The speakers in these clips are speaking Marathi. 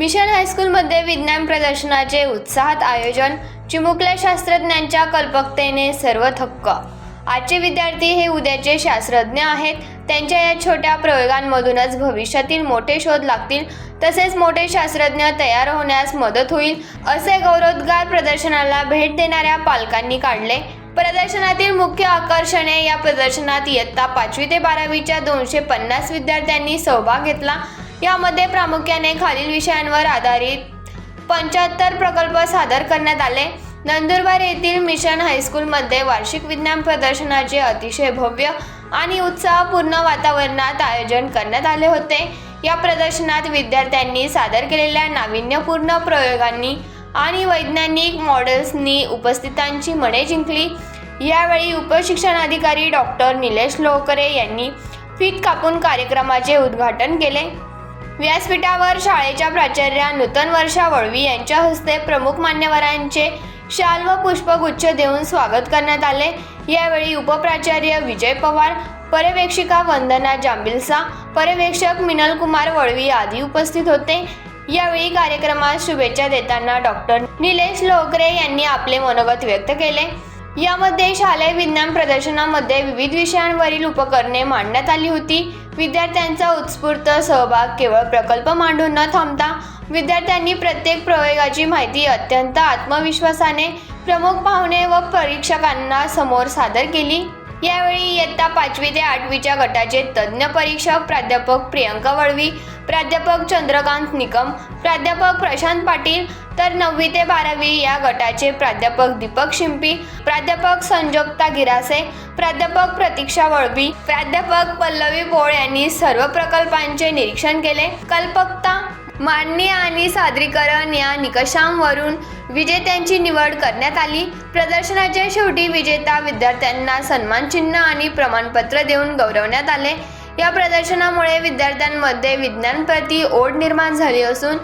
मिशन हायस्कूलमध्ये विज्ञान प्रदर्शनाचे उत्साहात आयोजन चिमुकल्या शास्त्रज्ञांच्या कल्पकतेने सर्व थक्क. आजचे विद्यार्थी हे उद्याचे शास्त्रज्ञ आहेत. त्यांच्या या छोट्या प्रयोगांमधूनच भविष्यातील मोठे शोध लागतील. तसेच मोठे शास्त्रज्ञ तयार होण्यास मदत होईल असे गौरवोद्गार प्रदर्शनाला भेट देणाऱ्या पालकांनी काढले. प्रदर्शनातील मुख्य आकर्षणे या प्रदर्शनात इयत्ता पाचवी ते बारावीच्या दोनशे पन्नास विद्यार्थ्यांनी सहभाग घेतला. यामध्ये प्रामुख्याने खालील विषयांवर आधारित पंच्याहत्तर प्रकल्प सादर करण्यात आले. नंदुरबार येथील मिशन हायस्कूलमध्ये वार्षिक विज्ञान प्रदर्शनाचे अतिशय भव्य आणि उत्साहपूर्ण वातावरणात आयोजन करण्यात आले होते. या प्रदर्शनात विद्यार्थ्यांनी सादर केलेल्या नाविन्यपूर्ण प्रयोगांनी आणि वैज्ञानिक मॉडेल्सनी उपस्थितांची मने जिंकली. यावेळी उपशिक्षणाधिकारी डॉक्टर निलेश लोकरे यांनी फीत कापून कार्यक्रमाचे उद्घाटन केले. व्यासपीठावर शाळेच्या प्राचार्या नूतन वर्षा वळवी यांच्या हस्ते प्रमुख मान्यवरांचे शाल व पुष्पगुच्छ देऊन स्वागत करण्यात आले. यावेळी उपप्राचार्य विजय पवार पर्यवेक्षिका वंदना जांबिलसा पर्यवेक्षक मिनल कुमार वळवी आदी उपस्थित होते. यावेळी कार्यक्रमात शुभेच्छा देताना डॉक्टर निलेश लोकरे यांनी आपले मनोगत व्यक्त केले. यामध्ये शालेय विज्ञान प्रदर्शनामध्ये विविध विषयांवरील उपकरणे मांडण्यात आली होती. विद्यार्थ्यांचा उत्स्फूर्त सहभाग केवळ प्रकल्प मांडून न थांबता विद्यार्थ्यांनी प्रत्येक प्रयोगाची माहिती अत्यंत आत्मविश्वासाने प्रमुख पाहुणे व परीक्षकांना समोर सादर केली. यावेळी इयत्ता पाचवी ते आठवीच्या गटाचे तज्ज्ञ परीक्षक प्राध्यापक प्रियंका वळवी प्राध्यापक चंद्रकांत निकम प्राध्यापक प्रशांत पाटील तर नववी ते बारावी या गटाचे प्राध्यापक दीपक शिंपी प्राध्यापक संजोक्ता गिरासे प्राध्यापक प्रतीक्षा वळवी प्राध्यापक पल्लवी पोळ यांनी सर्व प्रकल्पांचे निरीक्षण केले. कल्पकता मांडणी आणि सादरीकरण या निकषांवरून विजेत्यांची निवड करण्यात आली. प्रदर्शनाच्या शेवटी विजेता विद्यार्थ्यांना सन्मानचिन्ह आणि प्रमाणपत्र देऊन गौरवण्यात आले. या प्रदर्शनामुळे विद्यार्थ्यांमध्ये विज्ञानप्रती ओढ निर्माण झाली असून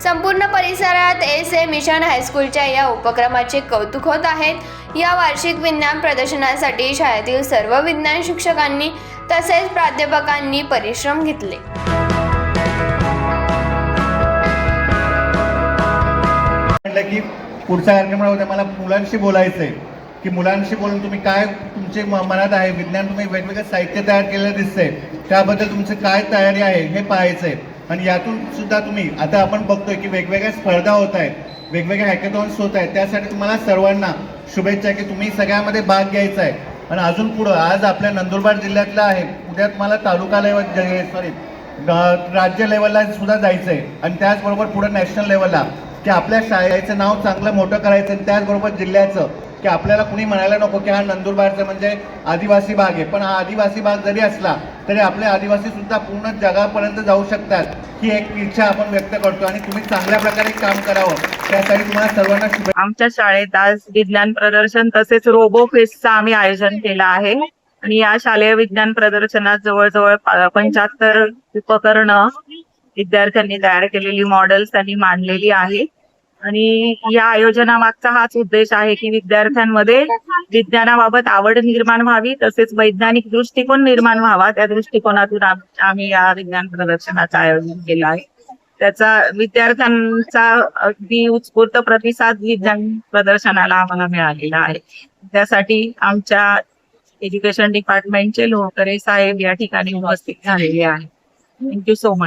संपूर्ण परिसरात एस ए मिशन हायस्कूलच्या या उपक्रमाचे कौतुक होत आहेत. या वार्षिक विज्ञान प्रदर्शनासाठी शाळेतील सर्व विज्ञान शिक्षकांनी तसेच प्राध्यापकांनी परिश्रम घेतले. की पुढच्या कार्यक्रमामध्ये मला मुलांशी बोलायचं आहे की मुलांशी बोलून तुम्ही काय तुमचे म- मनात आहे विज्ञान तुम्ही वेगवेगळं साहित्य तयार केलेलं दिसतंय त्याबद्दल तुमचं काय तयारी आहे हे पाहायचं आहे आणि यातून सुद्धा तुम्ही आता आपण बघतोय की वेगवेगळ्या स्पर्धा होत आहेत वेगवेगळ्या हॅकेथॉन्स होत आहेत त्यासाठी तुम्हाला सर्वांना शुभेच्छा की तुम्ही सगळ्यामध्ये भाग घ्यायचा आहे. आणि अजून पुढं आज आपल्या नंदुरबार जिल्ह्यातलं आहे उद्या तुम्हाला तालुका लेवल सॉरी राज्य लेवलला सुद्धा जायचं आहे आणि त्याचबरोबर पुढं नॅशनल लेवलला की आपल्या शाळेचं नाव चांगलं मोठं करायचं आणि त्याचबरोबर जिल्ह्याचं की आपल्याला कुणी म्हणायला नको की हा नंदुरबारचं म्हणजे आदिवासी भाग आहे. पण हा आदिवासी भाग जरी असला तरी आपले आदिवासी सुद्धा पूर्ण जगापर्यंत जाऊ शकतात ही एक इच्छा आपण व्यक्त करतो. आणि तुम्ही चांगल्या प्रकारे काम करावं त्यासाठी तुम्हाला सर्वांना शुभेच्छा. आमच्या शाळेत आज विज्ञान प्रदर्शन तसेच रोबो फेस्टचं आम्ही आयोजन केलं आहे. आणि या शालेय विज्ञान प्रदर्शनात जवळजवळ पंच्याहत्तर उपकरणं विद्यार्थ्यांनी तयार केलेली मॉडेल्स त्यांनी मांडलेली आहे आणि या आयोजनामागचा हाच उद्देश आहे की विद्यार्थ्यांमध्ये विज्ञानाबाबत आवड निर्माण व्हावी तसेच वैज्ञानिक दृष्टिकोन निर्माण व्हावा. त्या दृष्टिकोनातून आम्ही या विज्ञान प्रदर्शनाचं आयोजन केलं आहे. त्याचा विद्यार्थ्यांचा अगदी उत्स्फूर्त प्रतिसाद विज्ञान प्रदर्शनाला आम्हाला मिळालेला आहे. त्यासाठी आमच्या एज्युकेशन डिपार्टमेंटचे लोहकरे साहेब या ठिकाणी उपस्थित झालेले आहेत. Thank you so much